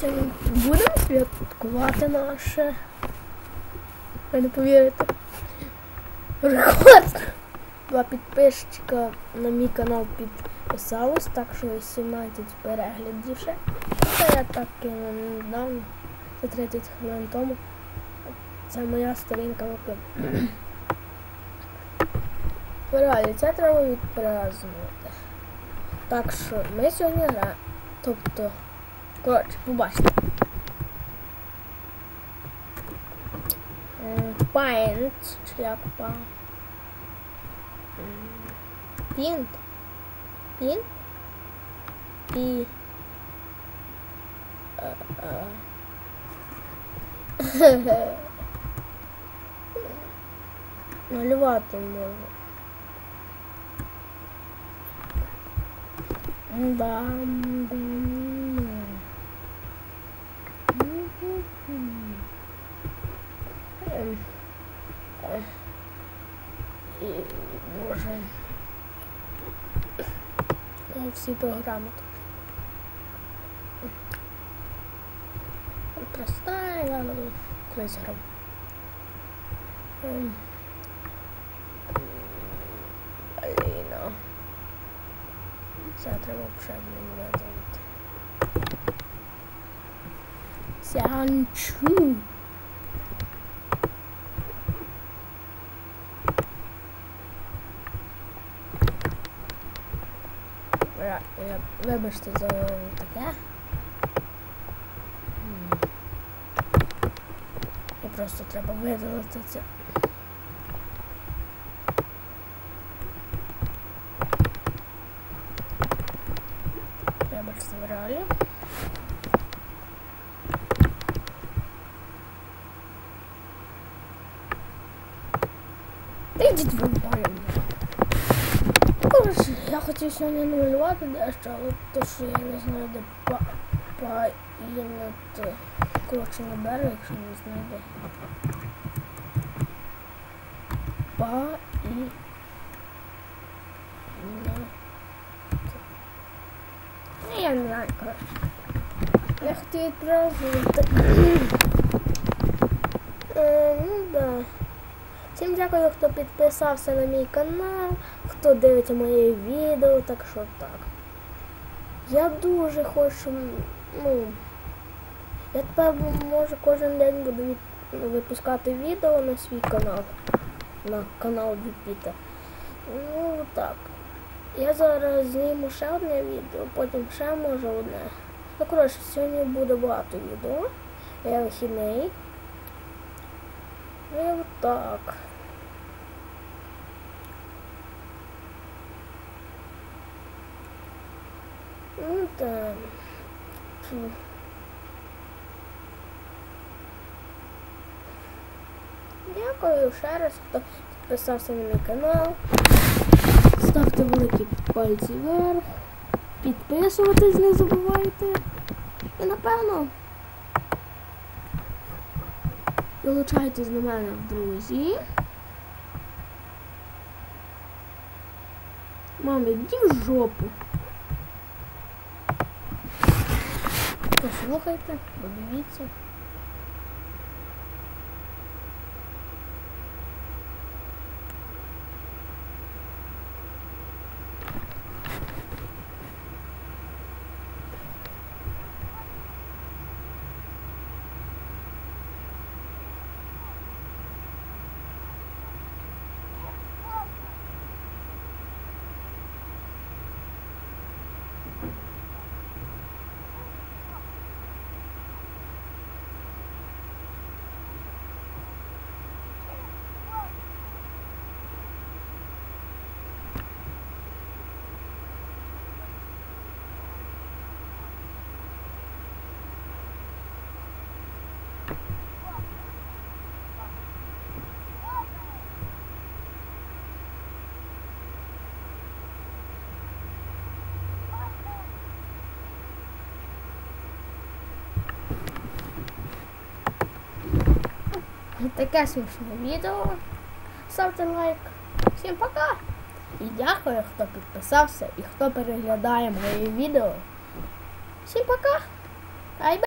сьогодні будемо святкувати наше. Ви не повірите. Рекорд! Два підписчика на мій канал підписалось, так що 17 переглядів ще. Це я так кинув недавно, це 30 хвилин тому. Це моя сторінка ВК. Реалі, це треба відпразнувати. Так що ми сьогодні граємо. Тобто, коротше, побачите. Paint, чи як па. Пінт. Пінт. І. Е, е. Малювати можу. Бам, І, Боже. Всі програми. Проста, я колись грав. Ем, Це треба вже мені видалити. Сянчу. Я, я, вибачте за таке. І просто треба видалити це. Вибачте в реалі. Та йдіть ви хотів сьогодні намалювати дещо, але то, що я не знаю, де па, па і над коротше на берег, якщо не знайде. Па і Ну, я не знаю, коротше. Я хотів відправити. Е, ну да. Всім дякую, хто підписався на мій канал, хто дивиться моє відео, так що так. Я дуже хочу, ну, я тепер може кожен день буду випускати відео на свій канал, на канал Діпіта. Ну так. Я зараз зніму ще одне відео, потім ще може одне. Ну, коротше, сьогодні буде багато відео. Я вихідний. І отак. Ну так. Фу. Дякую ще раз, хто підписався на мій канал. Ставте великі пальці вверх. Підписуватись не забувайте. І напевно. Долучайтесь до мене в друзі. Мам, іди в жопу. Послухайте, подивіться. Таке смішне відео. Ставте лайк. Всім пока! І дякую, хто підписався і хто переглядає моє відео. Всім пока!